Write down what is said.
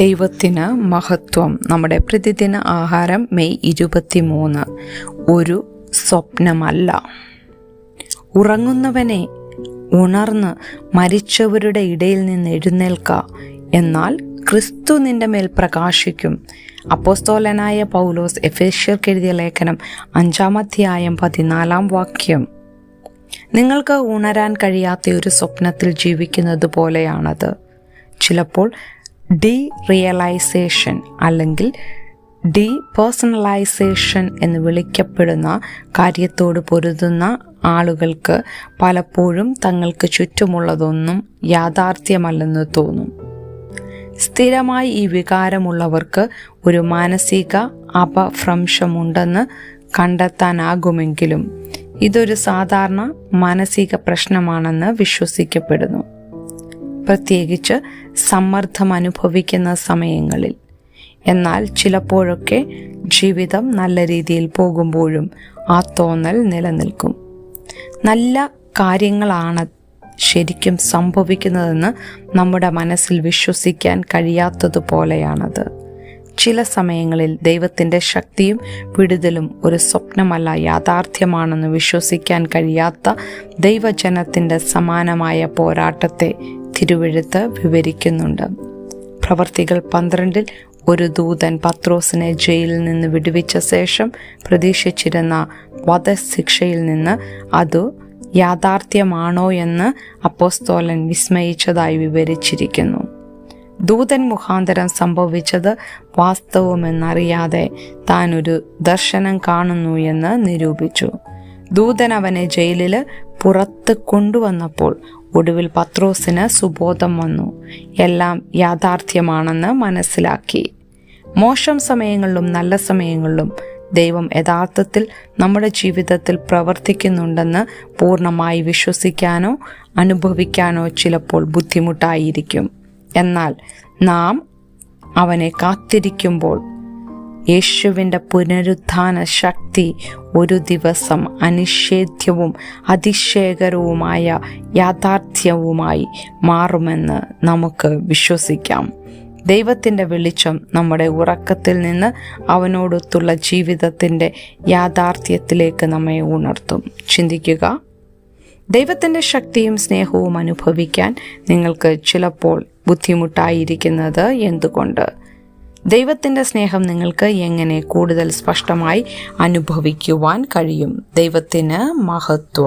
ദൈവത്തിന് മഹത്വം. നമ്മുടെ പ്രതിദിന ആഹാരം മെയ് ഇരുപത്തി മൂന്ന് ഒരു സ്വപ്നമല്ല. ഉറങ്ങുന്നവനെ ഉണർന്ന് മരിച്ചവരുടെ ഇടയിൽ നിന്ന് എഴുന്നേൽക്ക. എന്നാൽ ക്രിസ്തു നിന്റെ മേൽ പ്രകാശിക്കും. അപ്പോസ്തോലനായ പൗലോസ് എഫേഷ്യർക്ക് എഴുതിയ ലേഖനം അഞ്ചാമധ്യായം പതിനാലാം വാക്യം. നിങ്ങൾക്ക് ഉണരാൻ കഴിയാത്ത ഒരു സ്വപ്നത്തിൽ ജീവിക്കുന്നത് പോലെയാണത് ചിലപ്പോൾ ഡി റിയലൈസേഷൻ അല്ലെങ്കിൽ ഡി പേഴ്സണലൈസേഷൻ എന്ന് വിളിക്കപ്പെടുന്ന കാര്യത്തോട് പൊരുതുന്ന ആളുകൾക്ക് പലപ്പോഴും തങ്ങൾക്ക് ചുറ്റുമുള്ളതൊന്നും യാഥാർത്ഥ്യമല്ലെന്ന് തോന്നും. സ്ഥിരമായി ഈ വികാരമുള്ളവർക്ക് ഒരു മാനസിക അപഭ്രംശമുണ്ടെന്ന് കണ്ടെത്താനാകുമെങ്കിലും ഇതൊരു സാധാരണ മാനസിക പ്രശ്നമാണെന്ന് വിശ്വസിക്കപ്പെടുന്നു. പ്രത്യേകിച്ച് സമ്മർദ്ദം അനുഭവിക്കുന്ന സമയങ്ങളിൽ. എന്നാൽ ചിലപ്പോഴൊക്കെ ജീവിതം നല്ല രീതിയിൽ പോകുമ്പോഴും ആ തോന്നൽ നിലനിൽക്കും. നല്ല കാര്യങ്ങളാണ് ശരിക്കും സംഭവിക്കുന്നതെന്ന് നമ്മുടെ മനസ്സിൽ വിശ്വസിക്കാൻ കഴിയാത്തതുപോലെയാണത്. ചില സമയങ്ങളിൽ ദൈവത്തിന്റെ ശക്തിയും വിടുതലും ഒരു സ്വപ്നമല്ല യാഥാർത്ഥ്യമാണെന്ന് വിശ്വസിക്കാൻ കഴിയാത്ത ദൈവജനത്തിന്റെ സമാനമായ പോരാട്ടത്തെ തിരുവെഴുത്ത് വിവരിക്കുന്നുണ്ട്. പ്രവർത്തികൾ പന്ത്രണ്ടിൽ ഒരു ദൂതൻ പത്രോസിനെ ജയിലിൽ നിന്ന് വിടുവിച്ച ശേഷം പ്രതീക്ഷിച്ചിരുന്ന വധശിക്ഷയിൽ നിന്ന് അത് യാഥാർത്ഥ്യമാണോ എന്ന് അപ്പോസ്തോലൻ വിസ്മയിച്ചതായി വിവരിച്ചിരിക്കുന്നു. ദൂതൻ മുഖാന്തരം സംഭവിച്ചത് വാസ്തവമെന്നറിയാതെ താൻ ഒരു ദർശനം കാണുന്നു എന്ന് നിരൂപിച്ചു. ദൂതൻ അവനെ ജയിലിൽ പുറത്ത് കൊണ്ടുവന്നപ്പോൾ ഒടുവിൽ പത്രോസിന് സുബോധം വന്നു. എല്ലാം യാഥാർത്ഥ്യമാണെന്ന് മനസ്സിലാക്കി. മോശം സമയങ്ങളിലും നല്ല സമയങ്ങളിലും ദൈവം യഥാർത്ഥത്തിൽ നമ്മുടെ ജീവിതത്തിൽ പ്രവർത്തിക്കുന്നുണ്ടെന്ന് പൂർണമായി വിശ്വസിക്കാനോ അനുഭവിക്കാനോ ചിലപ്പോൾ ബുദ്ധിമുട്ടായിരിക്കും. എന്നാൽ നാം അവനെ കാത്തിരിക്കുമ്പോൾ യേശുവിന്റെ പുനരുത്ഥാന ശക്തി ഒരു ദിവസം അനിഷേധ്യവും അതിശയകരവുമായ യാഥാർത്ഥ്യവുമായി മാറുമെന്ന് നമുക്ക് വിശ്വസിക്കാം. ദൈവത്തിന്റെ വെളിച്ചം നമ്മുടെ ഉറക്കത്തിൽ നിന്ന് അവനോടൊത്തുള്ള ജീവിതത്തിന്റെ യാഥാർത്ഥ്യത്തിലേക്ക് നമ്മെ ഉണർത്തും. ചിന്തിക്കുക ദൈവത്തിന്റെ ശക്തിയും സ്നേഹവും അനുഭവിക്കാൻ നിങ്ങൾക്ക് ചിലപ്പോൾ ബുദ്ധിമുട്ടായിരിക്കുന്നത് എന്തുകൊണ്ട്? ദൈവത്തിന്റെ സ്നേഹം നിങ്ങൾക്ക് എങ്ങനെ കൂടുതൽ സ്പഷ്ടമായി അനുഭവിക്കുവാൻ കഴിയും? ദൈവത്തിന് മഹത്വം.